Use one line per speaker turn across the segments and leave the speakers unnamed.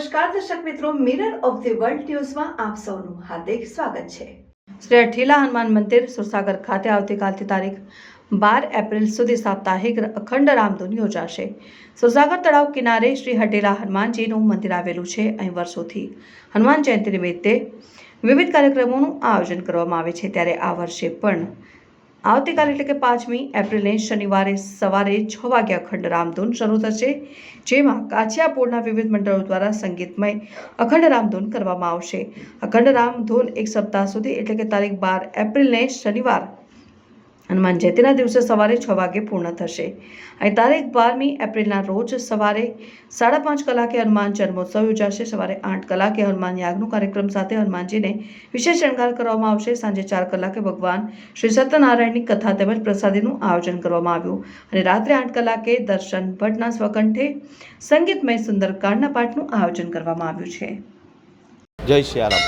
નમસ્કાર, દર્શક મિત્રો મિરર ઓફ ધી વર્લ્ડ ન્યૂઝમાં આપ સૌનું હાર્દિક સ્વાગત છે. શ્રી અઠીલા હનુમાન મંદિર, સુરસાગર ખાતે આવતીકાલથી તારીખ બાર એપ્રિલ સુધી સાપ્તાહિક અખંડ રામધૂન યોજાશે. સુરસાગર તળાવ કિનારે શ્રી હટેલા હનુમાનજીનું મંદિર આવેલું છે. અહીં વર્ષોથી હનુમાન જયંતિ નિમિત્તે વિવિધ કાર્યક્રમોનું આયોજન કરવામાં આવે છે. ત્યારે આ વર્ષે પણ આવતીકાલ એટલે કે પાંચમી એપ્રિલે શનિવારે સવારે છ વાગ્યા અખંડ રામધૂન શરૂ થશે, જેમાં કાછિયાપુરના વિવિધ મંડળો દ્વારા સંગીતમય અખંડ રામધૂન કરવામાં આવશે. અખંડ રામધૂન એક સપ્તાહ સુધી એટલે કે તારીખ બાર એપ્રિલને શનિવાર હનુમાન જયંતિના દિવસે સવારે છ વાગે પૂર્ણ થશે. અહીં તારીખ બારમી એપ્રિલના રોજ સવારે સાડા પાંચ કલાકે હનુમાન જન્મોત્સવ યોજાશે. સવારે આઠ કલાકે હનુમાન યાગનો કાર્યક્રમ સાથે હનુમાનજીને વિશેષ શણગાર કરવામાં આવશે. સાંજે ચાર કલાકે ભગવાન શ્રી સત્યનારાયણની કથા તેમજ પ્રસાદીનું આયોજન કરવામાં આવ્યું અને રાત્રે આઠ કલાકે દર્શન ભટ્ટના સ્વકંઠે સંગીતમય સુંદરકાંડના પાઠનું આયોજન કરવામાં આવ્યું છે.
જય શ્રી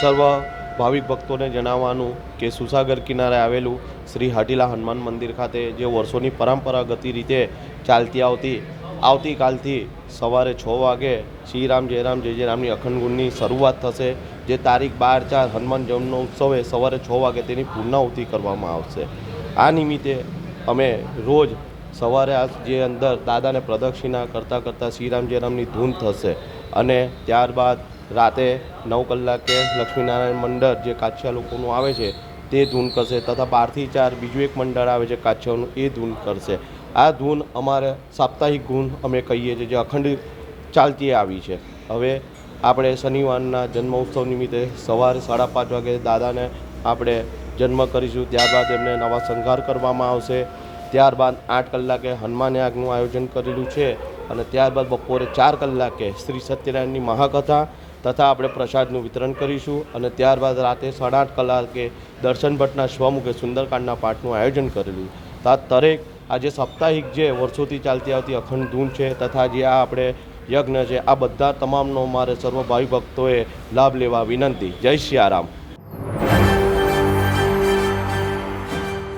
સર્વ ભાવિક ભક્તોને જણાવવાનું કે સુસાગર કિનારે આવેલું શ્રી હાટીલા હનુમાન મંદિર ખાતે જે વર્ષોની પરંપરાગત રીતે ચાલતી આવતી, આવતીકાલથી સવારે છ વાગે શ્રીરામ જયરામ જય જયરામની અખંડ ગુણની શરૂઆત થશે, જે તારીખ બાર ચાર હનુમાન જન્મનો ઉત્સવે સવારે છ વાગે તેની પૂર્ણાહુતિ કરવામાં આવશે. આ નિમિત્તે અમે રોજ સવારે આ જે અંદર દાદાને પ્રદક્ષિણા કરતાં કરતાં શ્રીરામ જયરામની ધૂન થશે અને ત્યારબાદ રાતે નવ કલાકે લક્ષ્મીનારાયણ મંડળ જે કાછિયા લોકોનું આવે છે, તે ધૂન કરશે તથા બારથી ચાર બીજું એક મંડળ આવે છે કાછિયાનું એ ધૂન કરશે. આ ધૂન અમારે સાપ્તાહિક ધૂન અમે કહીએ છીએ, જે અખંડ ચાલતી આવી છે. હવે આપણે શનિવારના જન્મોત્સવ નિમિત્તે સવારે સાડા પાંચ વાગે દાદાને આપણે જન્મ કરીશું, ત્યારબાદ એમને નવા સંઘાર કરવામાં આવશે. ત્યારબાદ આઠ કલાકે હનુમાન યાગનું આયોજન કરેલું છે અને ત્યારબાદ બપોરે ચાર કલાકે શ્રી સત્યનારાયણની મહાકથા તથા આપણે પ્રસાદનું વિતરણ કરીશું અને ત્યારબાદ રાતે સાડા આઠ કલાકે દર્શન ભટ્ટના સ્વમુખે સુંદરકાંડના પાઠનું આયોજન કરેલું. તો આ જે સાપ્તાહિક જે વર્ષોથી ચાલતી આવતી અખંડ ધૂન છે તથા જે આ આપણે યજ્ઞ છે, આ બધા તમામનો મારે સર્વ ભાવિ ભક્તોએ લાભ લેવા વિનંતી. જય સિયારામ